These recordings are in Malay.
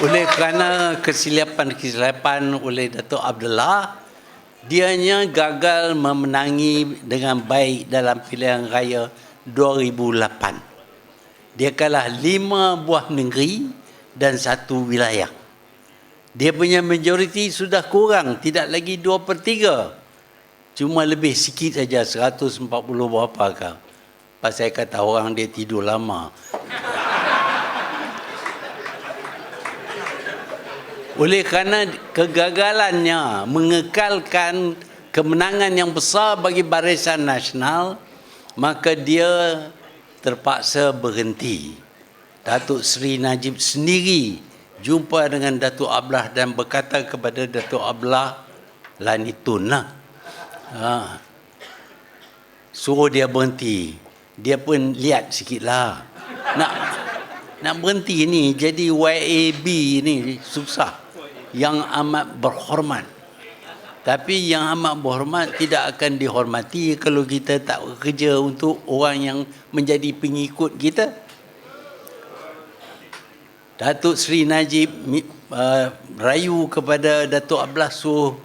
oleh kerana kesilapan-kesilapan oleh Datuk Abdullah dianya gagal memenangi dengan baik dalam pilihan raya 2008 dia kalah lima buah negeri dan satu wilayah. Dia punya majoriti sudah kurang tidak lagi dua per tiga. Cuma lebih sikit saja 140 berapa kau pasal kata orang dia tidur lama oleh kerana kegagalannya mengekalkan kemenangan yang besar bagi Barisan Nasional maka dia terpaksa berhenti. Datuk Seri Najib sendiri jumpa dengan Datuk Ablah dan berkata kepada Datuk Ablah lanitun lah. Ha. suruh dia berhenti. Dia pun lihat sikit lah nak nak berhenti ni jadi YAB ni susah yang amat berhormat. Tapi yang amat berhormat tidak akan dihormati kalau kita tak bekerja untuk orang yang menjadi pengikut kita. Datuk Seri Najib uh, rayu kepada Datuk Ablah suruh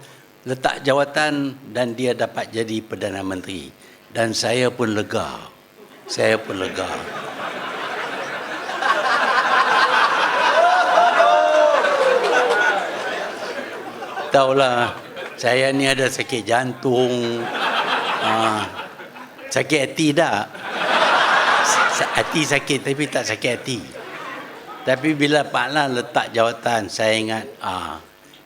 letak jawatan dan dia dapat jadi Perdana Menteri. Dan saya pun lega. Saya pun lega. Tahulah. Saya ni ada sakit jantung. Ha, sakit hati tak? Hati sakit tapi tak sakit hati. Tapi bila Pak Lan letak jawatan saya ingat ah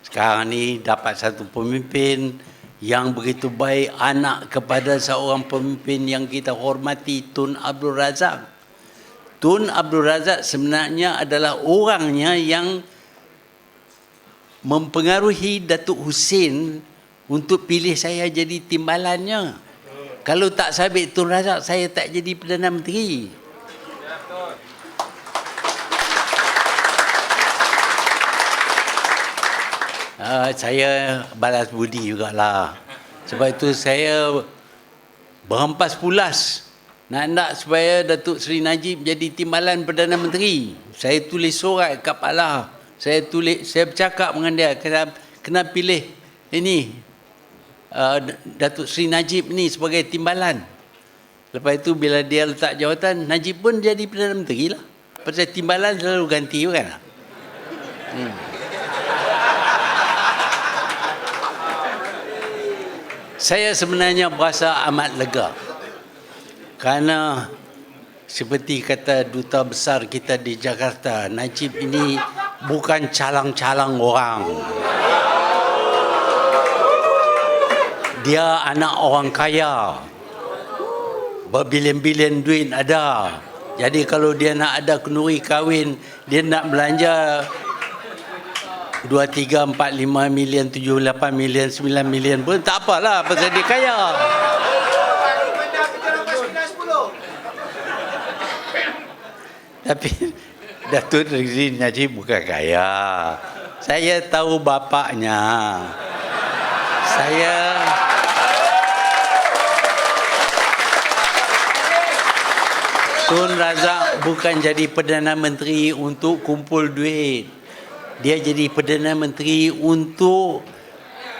sekarang ni dapat satu pemimpin yang begitu baik anak kepada seorang pemimpin yang kita hormati Tun Abdul Razak. Tun Abdul Razak sebenarnya adalah orangnya yang mempengaruhi Datuk Hussein untuk pilih saya jadi timbalannya. Kalau tak sabit Tun Razak, saya tak jadi Perdana Menteri. Uh, saya balas budi jugalah. Sebab itu saya berhempas pulas nak nak supaya Datuk Seri Najib jadi timbalan Perdana Menteri. Saya tulis surat kat Pak Lah saya tulis saya bercakap dengan dia kena kena pilih ini uh, Datuk Seri Najib ni sebagai timbalan. Lepas itu bila dia letak jawatan Najib pun jadi Perdana Menteri lah. Pasal timbalan selalu ganti kan hmm. saya sebenarnya berasa amat lega. Kerana seperti kata duta besar kita di Jakarta Najib ini bukan calang-calang orang. Dia anak orang kaya. Berbilion-bilion duit ada. Jadi kalau dia nak ada kenuri kahwin, dia nak belanja 2, 3, 4, 5 million, 7, 8 million, 9 million pun tak apalah pasal dia kaya. Tapi Datuk Rizri Najib bukan kaya. Saya tahu bapaknya. Saya Tun Razak bukan jadi Perdana Menteri untuk kumpul duit. Dia jadi Perdana Menteri untuk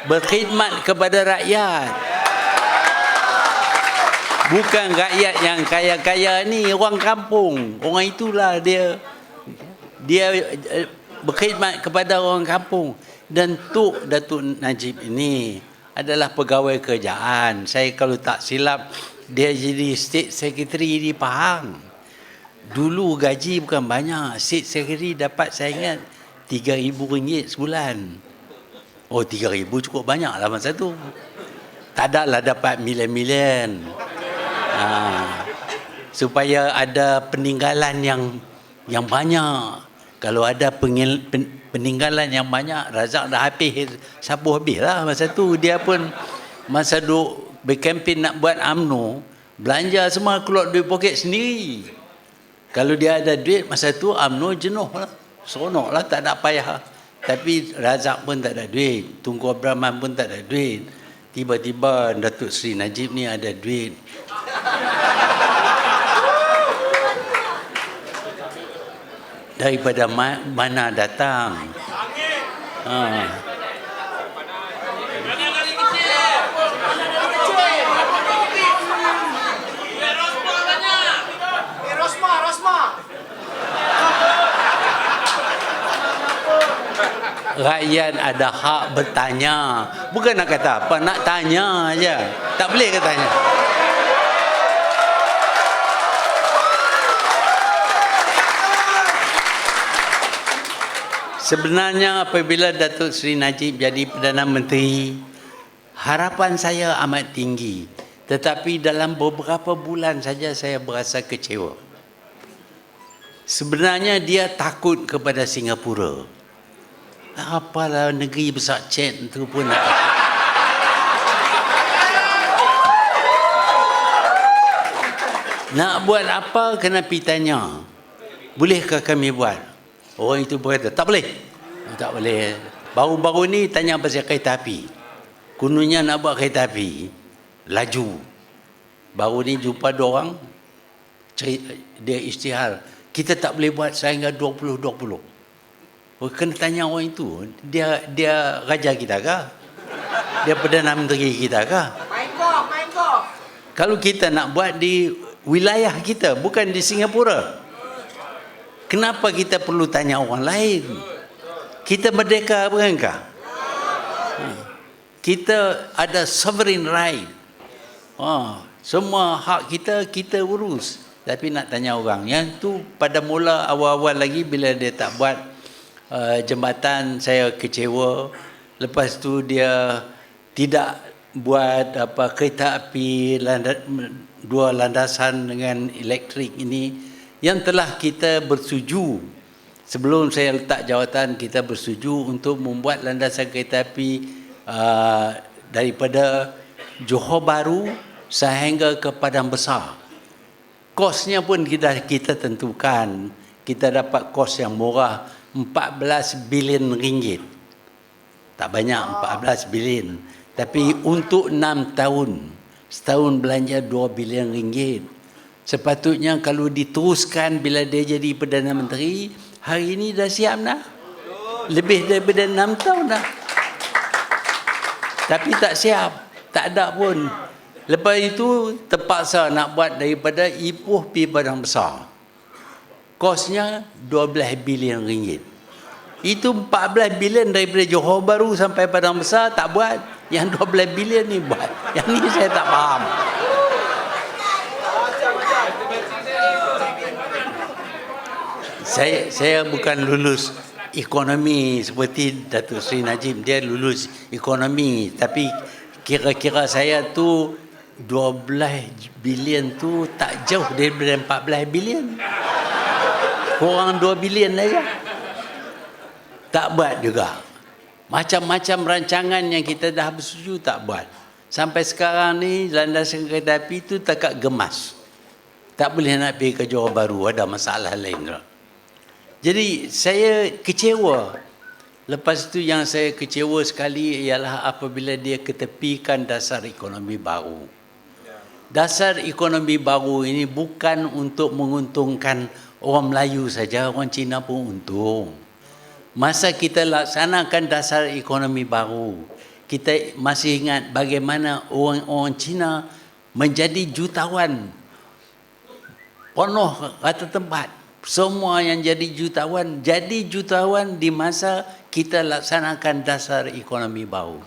berkhidmat kepada rakyat. Bukan rakyat yang kaya-kaya ni, orang kampung. Orang itulah dia dia uh, berkhidmat kepada orang kampung dan Tok Datuk Najib ini adalah pegawai kerajaan. Saya kalau tak silap dia jadi state secretary di Pahang. Dulu gaji bukan banyak. State secretary dapat saya ingat RM3,000 sebulan. Oh RM3,000 cukup banyak lah masa tu. Tak ada lah dapat milion-milion. Ha. Supaya ada peninggalan yang yang banyak kalau ada pengil, pen, peninggalan yang banyak Razak dah habis sabu habis lah masa tu dia pun masa duk berkempen nak buat UMNO belanja semua keluar duit poket sendiri. Kalau dia ada duit masa tu UMNO jenuh lah seronok lah tak ada payah. Tapi Razak pun tak ada duit Tunku Abraman pun tak ada duit. Tiba-tiba Datuk Seri Najib ni ada duit daripada ma- mana datang. Ha. Eh, Rosma, Rosma. Rakyat ada hak bertanya. Bukan nak kata apa, nak tanya aja. Tak boleh ke tanya? Sebenarnya apabila Datuk Seri Najib jadi Perdana Menteri, harapan saya amat tinggi. Tetapi dalam beberapa bulan saja saya berasa kecewa. Sebenarnya dia takut kepada Singapura. Apalah negeri besar chat tu pun nak. Nak buat apa kena pergi tanya. Bolehkah kami buat? Orang itu berkata, tak boleh. Oh, tak boleh. Baru-baru ni tanya pasal kereta api. Kononnya nak buat kereta api. Laju. Baru ni jumpa dua orang. Dia istihar. Kita tak boleh buat sehingga 2020. Oh, kena tanya orang itu. Dia dia raja kita kah? Dia Perdana Menteri kita kah? Main golf, main golf. Kalau kita nak buat di wilayah kita, bukan di Singapura. Kenapa kita perlu tanya orang lain? Kita merdeka bukankah? Kita ada sovereign right. Ha, semua hak kita, kita urus. Tapi nak tanya orang. Yang tu pada mula awal-awal lagi bila dia tak buat uh, jembatan, saya kecewa. Lepas tu dia tidak buat apa kereta api landa, dua landasan dengan elektrik ini yang telah kita bersetuju sebelum saya letak jawatan kita bersetuju untuk membuat landasan kereta api uh, daripada Johor Bahru sehingga ke Padang Besar. Kosnya pun kita kita tentukan kita dapat kos yang murah 14 bilion ringgit. Tak banyak 14 bilion. Tapi untuk 6 tahun, setahun belanja 2 bilion ringgit. Sepatutnya kalau diteruskan bila dia jadi Perdana Menteri, hari ini dah siap dah. Lebih daripada 6 tahun dah. Tapi tak siap. Tak ada pun. Lepas itu terpaksa nak buat daripada Ipoh pi Padang Besar. Kosnya 12 bilion ringgit. Itu 14 bilion daripada Johor Bahru sampai Padang Besar tak buat. Yang 12 bilion ni buat. Yang ni saya tak faham. Saya saya bukan lulus ekonomi seperti Datuk Seri Najib. Dia lulus ekonomi. Tapi kira-kira saya tu 12 bilion tu tak jauh daripada 14 bilion. Kurang 2 bilion saja. Tak buat juga. Macam-macam rancangan yang kita dah bersetuju tak buat. Sampai sekarang ni landasan kereta api tu takat gemas. Tak boleh nak pergi ke Johor Bahru. Ada masalah lain juga. Jadi saya kecewa. Lepas tu yang saya kecewa sekali ialah apabila dia ketepikan dasar ekonomi baru. Dasar ekonomi baru ini bukan untuk menguntungkan orang Melayu saja, orang Cina pun untung. Masa kita laksanakan dasar ekonomi baru, kita masih ingat bagaimana orang-orang Cina menjadi jutawan penuh rata tempat. Semua yang jadi jutawan, jadi jutawan di masa kita laksanakan dasar ekonomi baru.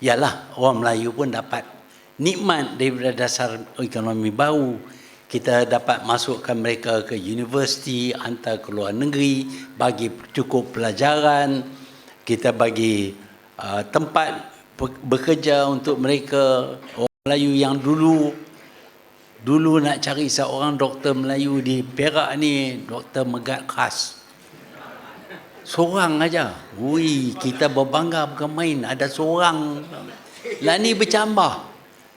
Yalah, orang Melayu pun dapat nikmat daripada dasar ekonomi baru. Kita dapat masukkan mereka ke universiti, hantar ke luar negeri, bagi cukup pelajaran, kita bagi uh, tempat bekerja untuk mereka. Orang Melayu yang dulu Dulu nak cari seorang doktor Melayu di Perak ni, doktor megat khas. Seorang aja. Ui, kita berbangga bukan main. Ada seorang. Lah ni bercambah.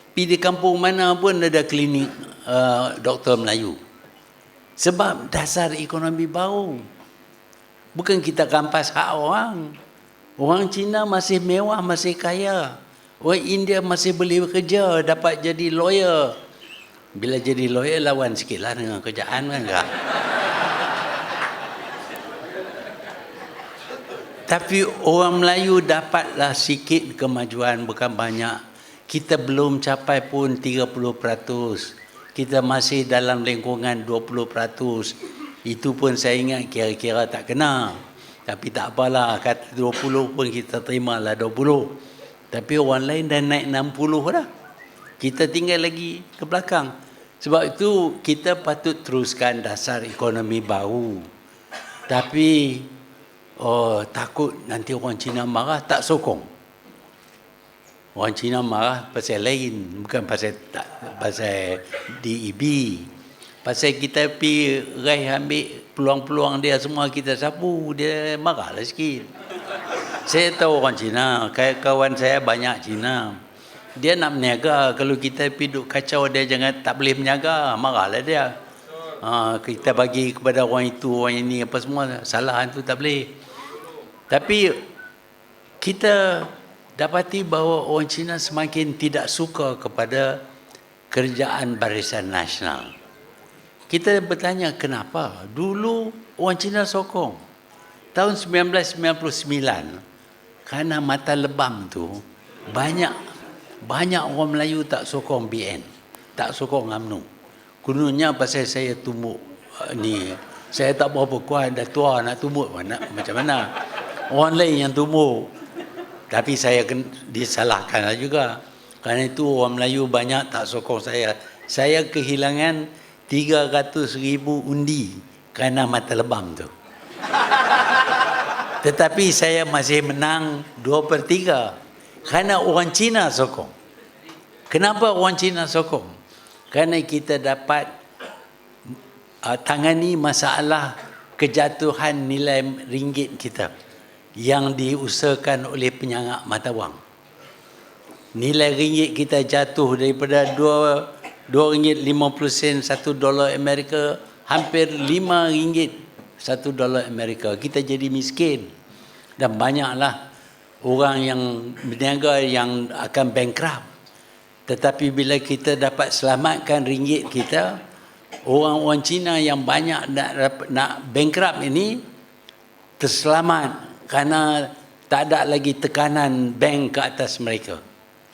Pergi di kampung mana pun ada klinik uh, doktor Melayu. Sebab dasar ekonomi baru. Bukan kita rampas hak orang. Orang Cina masih mewah, masih kaya. Orang India masih boleh bekerja, dapat jadi lawyer. Bila jadi lawyer lawan sikitlah dengan kerjaan kan enggak. Tapi orang Melayu dapatlah sikit kemajuan bukan banyak. Kita belum capai pun 30%. Kita masih dalam lingkungan 20%. Itu pun saya ingat kira-kira tak kena. Tapi tak apalah kata 20 pun kita terimalah 20. Tapi orang lain dah naik 60 dah. Kita tinggal lagi ke belakang. Sebab itu kita patut teruskan dasar ekonomi baru. Tapi oh, takut nanti orang Cina marah tak sokong. Orang Cina marah pasal lain, bukan pasal tak, pasal DEB. Pasal kita pi raih ambil peluang-peluang dia semua kita sapu, dia marahlah sikit. Saya tahu orang Cina, kawan saya banyak Cina. Dia nak berniaga, kalau kita pi duk kacau dia jangan tak boleh berniaga, marahlah dia. Ha, kita bagi kepada orang itu, orang ini apa semua, salah tu tak boleh. Tapi kita dapati bahawa orang Cina semakin tidak suka kepada kerjaan barisan nasional. Kita bertanya kenapa? Dulu orang Cina sokong. Tahun 1999 kerana mata lebam tu banyak banyak orang Melayu tak sokong BN, tak sokong UMNO. Gunanya pasal saya tumbuk uh, ni saya tak berapa kuat dah tua nak tumbuk mana macam mana. Orang lain yang tumbuk. Tapi saya disalahkan lah juga. Kerana itu orang Melayu banyak tak sokong saya. Saya kehilangan 300 ribu undi kerana mata lebam tu. Tetapi saya masih menang 2 per 3 kerana orang Cina sokong. Kenapa orang Cina sokong? Kerana kita dapat uh, tangani masalah kejatuhan nilai ringgit kita yang diusahakan oleh penyangak mata wang. Nilai ringgit kita jatuh daripada 2 2 ringgit 50 sen 1 dolar Amerika hampir 5 ringgit 1 dolar Amerika. Kita jadi miskin. Dan banyaklah orang yang berniaga yang akan bankrupt. Tetapi bila kita dapat selamatkan ringgit kita, orang-orang Cina yang banyak nak nak bankrupt ini terselamat kerana tak ada lagi tekanan bank ke atas mereka.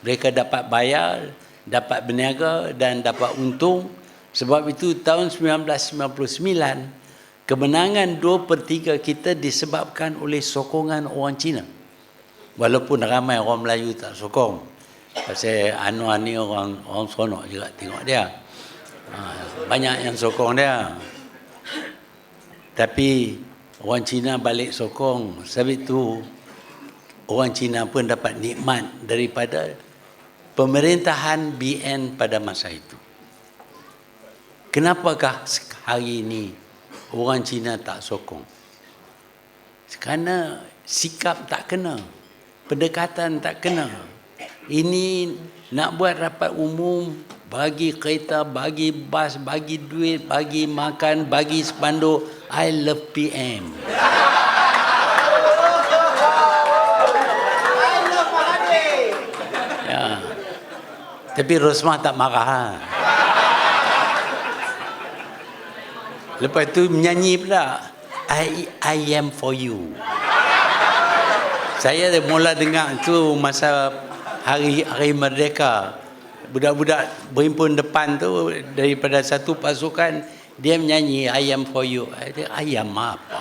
Mereka dapat bayar, dapat berniaga dan dapat untung. Sebab itu tahun 1999, kemenangan 2 per 3 kita disebabkan oleh sokongan orang Cina. Walaupun ramai orang Melayu tak sokong. Pasal Anwar ni orang orang seronok juga tengok dia. Ha, banyak yang sokong dia. Tapi orang Cina balik sokong. Sebab itu orang Cina pun dapat nikmat daripada pemerintahan BN pada masa itu. Kenapakah hari ini orang Cina tak sokong? Kerana sikap tak kena. Pendekatan tak kena. Ini nak buat rapat umum, bagi kereta, bagi bas, bagi duit, bagi makan, bagi spanduk. I love PM. Ya. Tapi Rosmah tak marah. ha. Lepas tu menyanyi pula. I, I am for you. Saya mula dengar tu masa hari hari merdeka. Budak-budak berhimpun depan tu daripada satu pasukan dia menyanyi I am for you. Dia I am apa?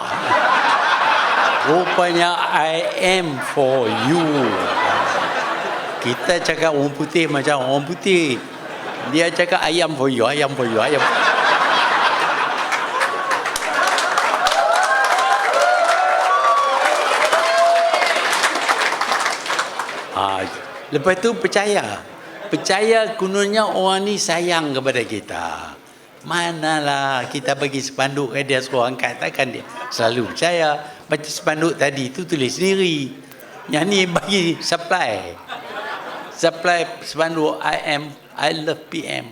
Rupanya I am for you. Kita cakap orang putih macam orang putih. Dia cakap ayam for you, ayam for you, ayam. Lepas tu percaya. Percaya kononnya orang ni sayang kepada kita. Manalah kita bagi spanduk ke dia suruh angkat takkan dia selalu percaya. Macam spanduk tadi tu tulis sendiri. Yang ni bagi supply. Supply spanduk I am I love PM.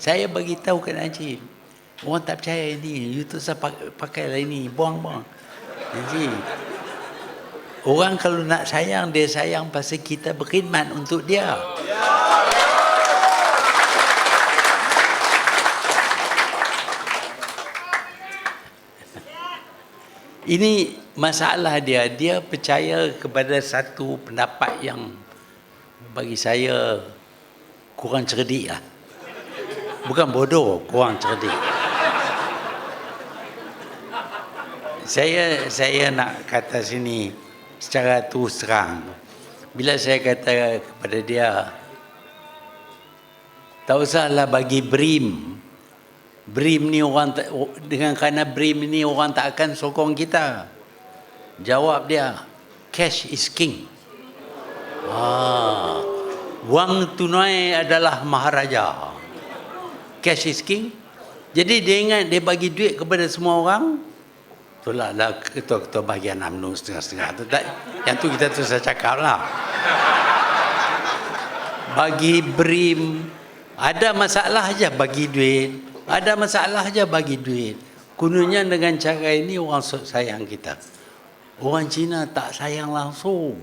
Saya bagi tahu ke Najib. Orang tak percaya ini. You tu pakai lah ini. Buang-buang. Najib. Orang kalau nak sayang, dia sayang pasal kita berkhidmat untuk dia. Ini masalah dia dia percaya kepada satu pendapat yang bagi saya kurang cerdik lah. Bukan bodoh, kurang cerdik. Saya saya nak kata sini secara terus terang. Bila saya kata kepada dia tak usahlah bagi brim. Brim ni orang tak, dengan kerana brim ni orang tak akan sokong kita. Jawab dia, cash is king. Ah, wang tunai adalah maharaja. Cash is king. Jadi dia ingat dia bagi duit kepada semua orang. Itulah lah ketua-ketua bahagian UMNO setengah-setengah tu. Tak, yang tu kita saya cakap lah. Bagi brim. Ada masalah aja bagi duit. Ada masalah aja bagi duit. Kononnya dengan cara ini orang sayang kita. Orang Cina tak sayang langsung.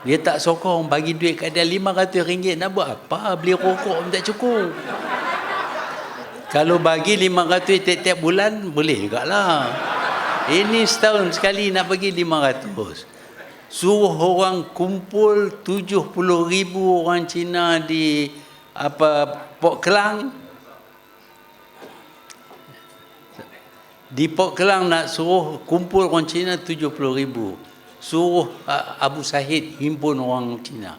Dia tak sokong bagi duit kat dia RM500 nak buat apa? Beli rokok pun tak cukup. Kalau bagi RM500 tiap-tiap bulan boleh jugalah. Ini setahun sekali nak bagi RM500. Suruh orang kumpul 70 ribu orang Cina di apa Port Kelang. Di Port Kelang nak suruh kumpul orang Cina 70 ribu. Suruh uh, Abu Sahid himpun orang Cina.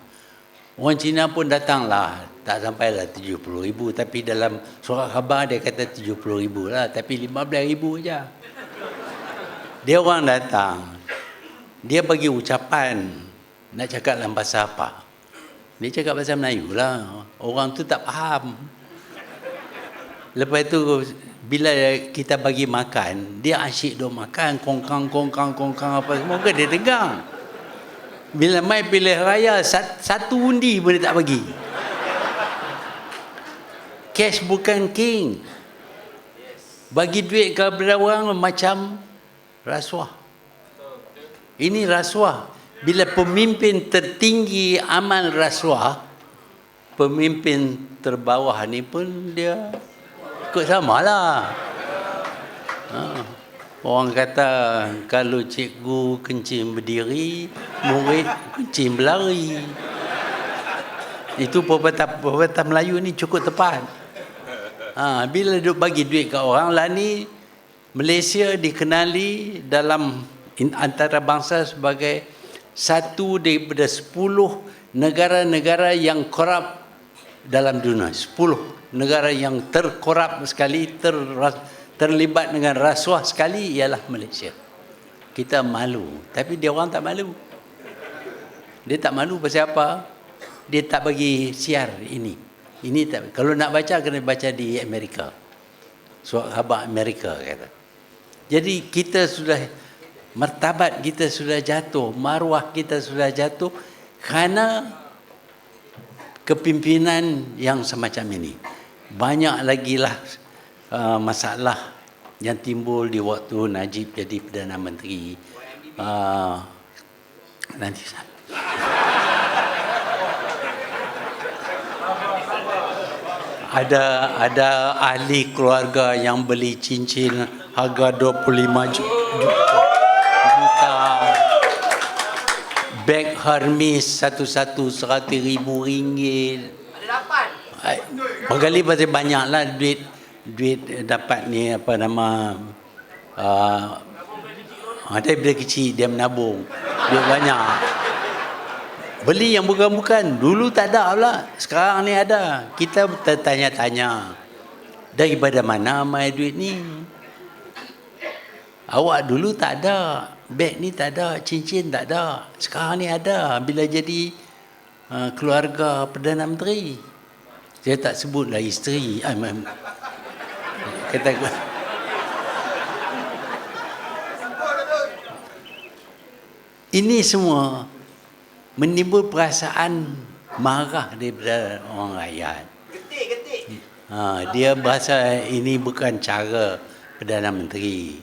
Orang Cina pun datanglah. Tak sampailah 70 ribu. Tapi dalam surat khabar dia kata 70 ribu lah. Tapi 15 ribu je. Dia orang datang. Dia bagi ucapan. Nak cakap dalam bahasa apa? Dia cakap bahasa Melayu lah. Orang tu tak faham. Lepas tu bila kita bagi makan, dia asyik duk makan, kongkang, kongkang, kongkang apa semua dia tegang. Bila mai pilih raya, sat- satu undi pun dia tak bagi. Cash bukan king. Bagi duit kepada orang macam rasuah. Ini rasuah. Bila pemimpin tertinggi amal rasuah, pemimpin terbawah ni pun dia ikut sama lah. Ha. Orang kata kalau cikgu kencing berdiri, murid kencing berlari. Itu pepatah, pepatah Melayu ni cukup tepat. Ha, bila duk bagi duit kat orang lah ni, Malaysia dikenali dalam antara bangsa sebagai satu daripada sepuluh negara-negara yang korup dalam dunia. Sepuluh negara yang terkorup sekali, ter, terlibat dengan rasuah sekali ialah Malaysia. Kita malu. Tapi dia orang tak malu. Dia tak malu pasal apa? Dia tak bagi siar ini. Ini tak. Kalau nak baca kena baca di Amerika. Surat khabar Amerika kata. Jadi kita sudah martabat kita sudah jatuh, maruah kita sudah jatuh kerana kepimpinan yang semacam ini. Banyak lagi lah uh, masalah yang timbul di waktu Najib jadi Perdana Menteri. Uh, nanti. Ada ada ahli keluarga yang beli cincin harga 25 ju- juta. Beg Hermes satu-satu seratus ribu ringgit. Ada Berkali pasti banyak lah duit duit dapat ni apa nama uh, ada bila kecil dia menabung. Duit banyak. Beli yang bukan-bukan dulu tak ada lah sekarang ni ada. Kita tertanya-tanya daripada mana mai duit ni awak dulu tak ada beg ni tak ada cincin tak ada sekarang ni ada bila jadi uh, keluarga Perdana Menteri saya tak sebutlah isteri. Ah, mam- Kata Ini semua menimbul perasaan marah daripada orang rakyat. Getik, getik. Ha, dia berasa ini bukan cara Perdana Menteri.